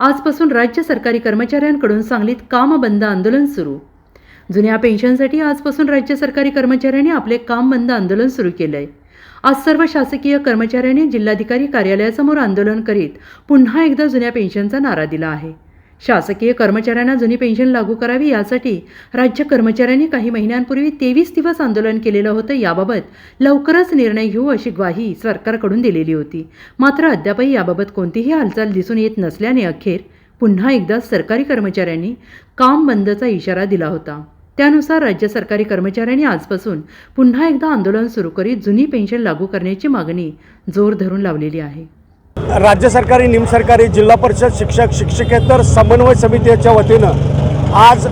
आजपासून राज्य सरकारी कर्मचाऱ्यांकडून सांगलीत काम बंद आंदोलन सुरू. जुन्या पेन्शनसाठी आजपासून राज्य सरकारी कर्मचाऱ्यांनी आपले काम बंद आंदोलन सुरू केलंय. आज सर्व शासकीय कर्मचाऱ्यांनी जिल्हाधिकारी कार्यालयासमोर आंदोलन करीत पुन्हा एकदा जुन्या पेन्शनचा नारा दिला आहे. शासकीय कर्मचाऱ्यांना जुनी पेन्शन लागू करावी यासाठी राज्य कर्मचाऱ्यांनी काही महिन्यांपूर्वी तेवीस दिवस आंदोलन केलेलं होतं. याबाबत लवकरच निर्णय घेऊ अशी ग्वाही सरकारकडून दिलेली होती. मात्र अद्यापही याबाबत कोणतीही हालचाल दिसून येत नसल्याने अखेर पुन्हा एकदा सरकारी कर्मचाऱ्यांनी काम बंदचा इशारा दिला होता. त्यानुसार राज्य सरकारी कर्मचाऱ्यांनी आजपासून पुन्हा एकदा आंदोलन सुरू करीत जुनी पेन्शन लागू करण्याची मागणी जोर धरून लावलेली आहे. राज्य सरकारी निमसरकारी जिल्हा परिषद शिक्षक शिक्षकेतर समन्वय समितीच्या वतीनं आज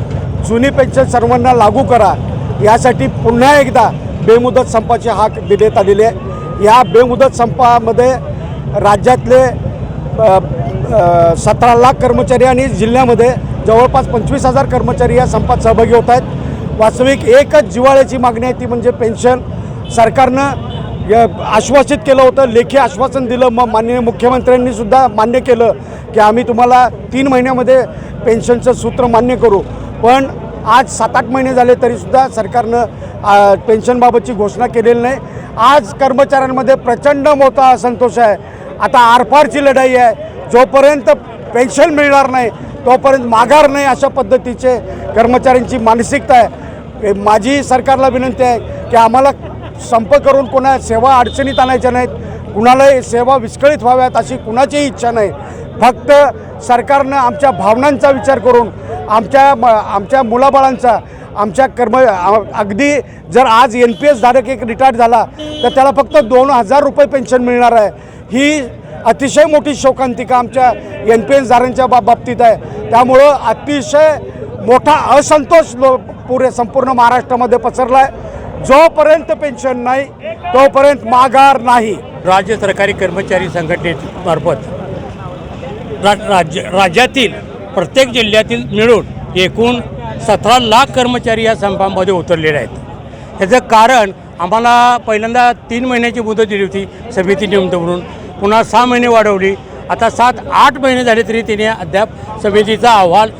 जुनी पेन्शन सर्वांना लागू करा. यासाठी पुन्हा एकदा बेमुदत संपाचे हाक देण्यात आलेले आहे. या बेमुदत संपामध्ये राज्यातले सतरा लाख कर्मचारी आणि जिल्ह्यामध्ये जवळपास पंचवीस हजार कर्मचारी या संपात सहभागी होत आहेत. वास्तविक एकच जिव्हाळ्याची मागणी आहे ती म्हणजे पेन्शन. सरकारनं आश्वासित केलं होतं लेखी आश्वासन दिलं मग माननीय मुख्यमंत्र्यांनी सुद्धा मान्य केलं की आम्ही तुम्हाला तीन महिन्यामध्ये पेन्शनचं सूत्र मान्य करू. पण आज सात आठ महिने झाले तरीसुद्धा सरकारनं पेन्शनबाबतची घोषणा केलेली नाही. आज कर्मचाऱ्यांमध्ये प्रचंड मोठा असंतोष आहे. आता आरपारची लढाई आहे. जोपर्यंत पेन्शन मिळणार नाही तोपर्यंत माघार नाही अशा पद्धतीचे कर्मचाऱ्यांची मानसिकता आहे. माझी सरकारला विनंती आहे की आम्हाला संप करून कोणा सेवा अडचणीत आणायच्या नाहीत. कुणालाही सेवा विस्कळीत व्हाव्यात अशी कुणाचीही इच्छा नाही. फक्त सरकारनं आमच्या भावनांचा विचार करून आमच्या म आमच्या मुलाबाळांचा आमच्या कर्म अगदी जर आज एन पी एस धारक एक रिटायर्ड झाला तर त्याला फक्त दोन हजार रुपये पेन्शन मिळणार आहे. ही अतिशय मोठी शोकांतिका आमच्या एन पी एस धारांच्या बा बाबतीत आहे. त्यामुळं अतिशय मोठा असंतोष लो पुरे संपूर्ण महाराष्ट्रामध्ये पसरला आहे जोपर्यंत पेन्शन नाही तोपर्यंत माघार नाही. राज्य सरकारी कर्मचारी संघटनेमार्फत रा राज्य राज्यातील प्रत्येक जिल्ह्यातील मिळून एकूण सतरा लाख कर्मचारी या संपामध्ये उतरलेले आहेत. याचं कारण आम्हाला पहिल्यांदा तीन महिन्याची मुदत दिली होती समिती नियुक्त म्हणून. पुन्हा सहा महिने वाढवली. आता सात आठ महिने झाले तरी तिने अद्याप समितीचा अहवाल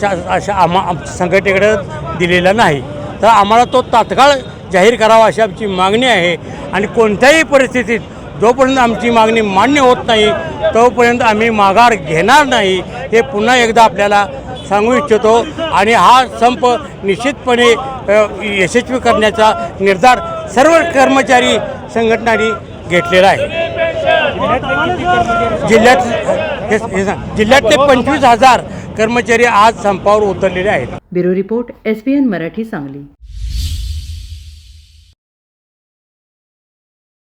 शा अशा आम्हा संघटनेकडे दिलेला नाही. तर आम्हाला तो तात्काळ जाहीर करावा अशी आमची मागणी आहे. आणि कोणत्याही परिस्थितीत जोपर्यंत आमची मागणी मान्य होत नाही तोपर्यंत आम्ही माघार घेणार नाही हे पुन्हा एकदा आपल्याला सांगू इच्छितो. आणि हा संप निश्चितपणे यशस्वी करण्याचा निर्धार सर्व कर्मचारी संघटनांनी घेतलेला आहे. जिल्ह्यात हे सांग. जिल्ह्यातले पंचवीस हजार कर्मचारी आज संपावर उतरलेले आहेत. Bureau report S B N Marathi Sangli.